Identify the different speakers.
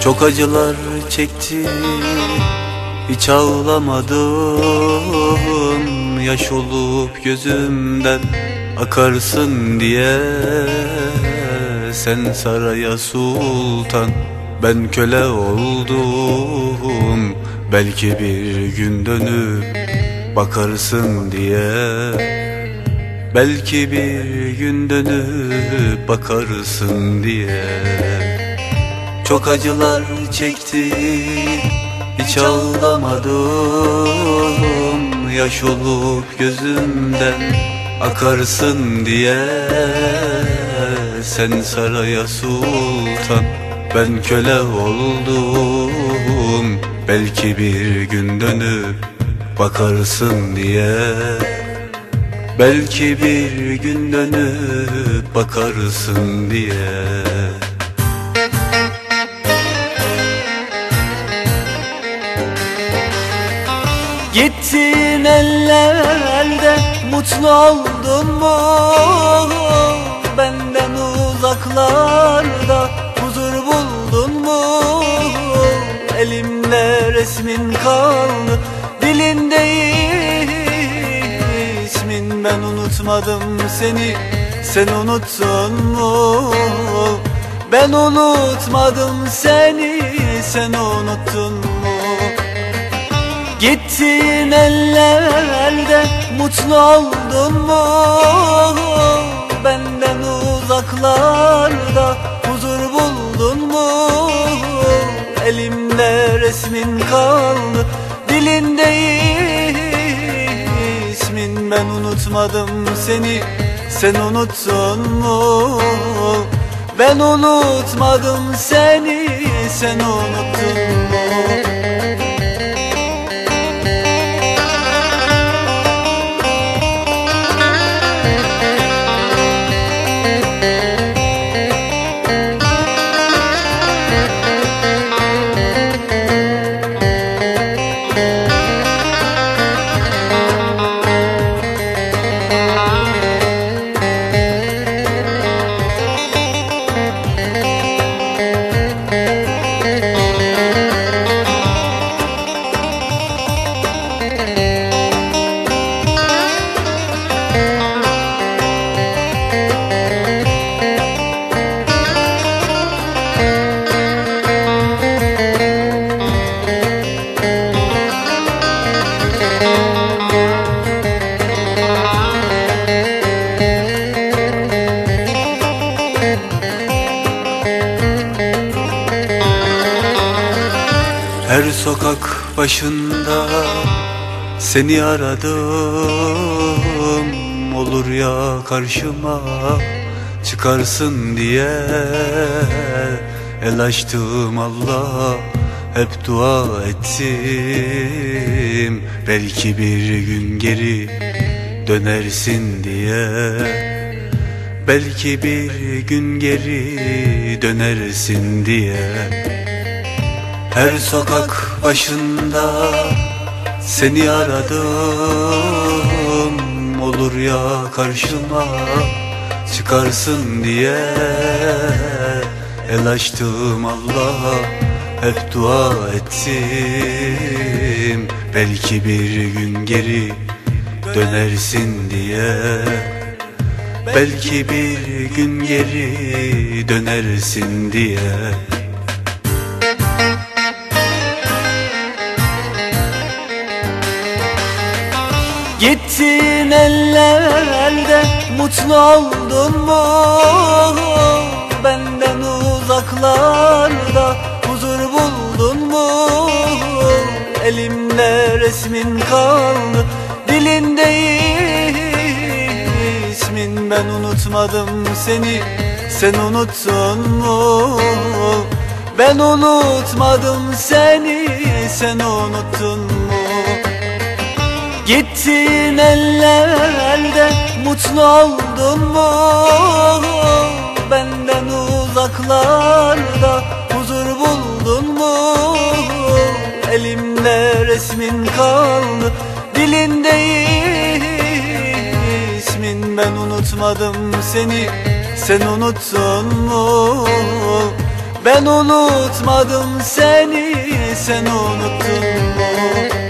Speaker 1: Çok acılar çekti Hiç ağlamadım Yaş olup gözümden Akarsın diye Sen saraya sultan Ben köle oldum. Belki bir gün dönüp Bakarsın diye Belki bir gün dönüp bakarsın diye Çok acılar çekti Hiç ağlamadım. Yaş olup gözümden Akarsın diye. Sen saraya sultan Ben köle oldum. Belki bir gün dönüp Bakarsın diye. Belki bir gün dönüp bakarsın diye
Speaker 2: Gittin ellerde mutlu oldun mu? Benden uzaklarda huzur buldun mu? Elimde resmin kaldı dilinde ismin Ben unutmadım seni sen unuttun mu? Ben unutmadım seni sen unuttun mu? Gittin ellerde mutlu oldun mu? Benden uzaklarda huzur buldun mu? Elimde resmin kaldı dilinde ismin Ben unutmadım seni sen unuttun mu? Ben unutmadım seni sen unuttun
Speaker 1: Her sokak başında seni aradım. Olur ya karşıma çıkarsın diye El açtım Allah hep dua ettim. Belki bir gün geri dönersin diye. Belki bir gün geri dönersin diye her sokak başında seni aradım. Olur ya karşıma çıkarsın diye El açtım Allah hep dua ettim Belki bir gün geri dönersin diye. Belki bir gün geri dönersin diye
Speaker 2: ellerde mutlu oldun mu? Benden uzaklarda huzur buldun mu? Elimde resmin kaldı dilinde ismin Ben unutmadım seni sen unuttun mu? Ben unutmadım seni sen unuttun mu? Gittin ellerde mutlu oldun mu? Benden uzaklarda huzur buldun mu? Elimde resmin kaldı dilinde ismin Ben unutmadım seni sen unuttun mu? Ben unutmadım seni sen unuttun mu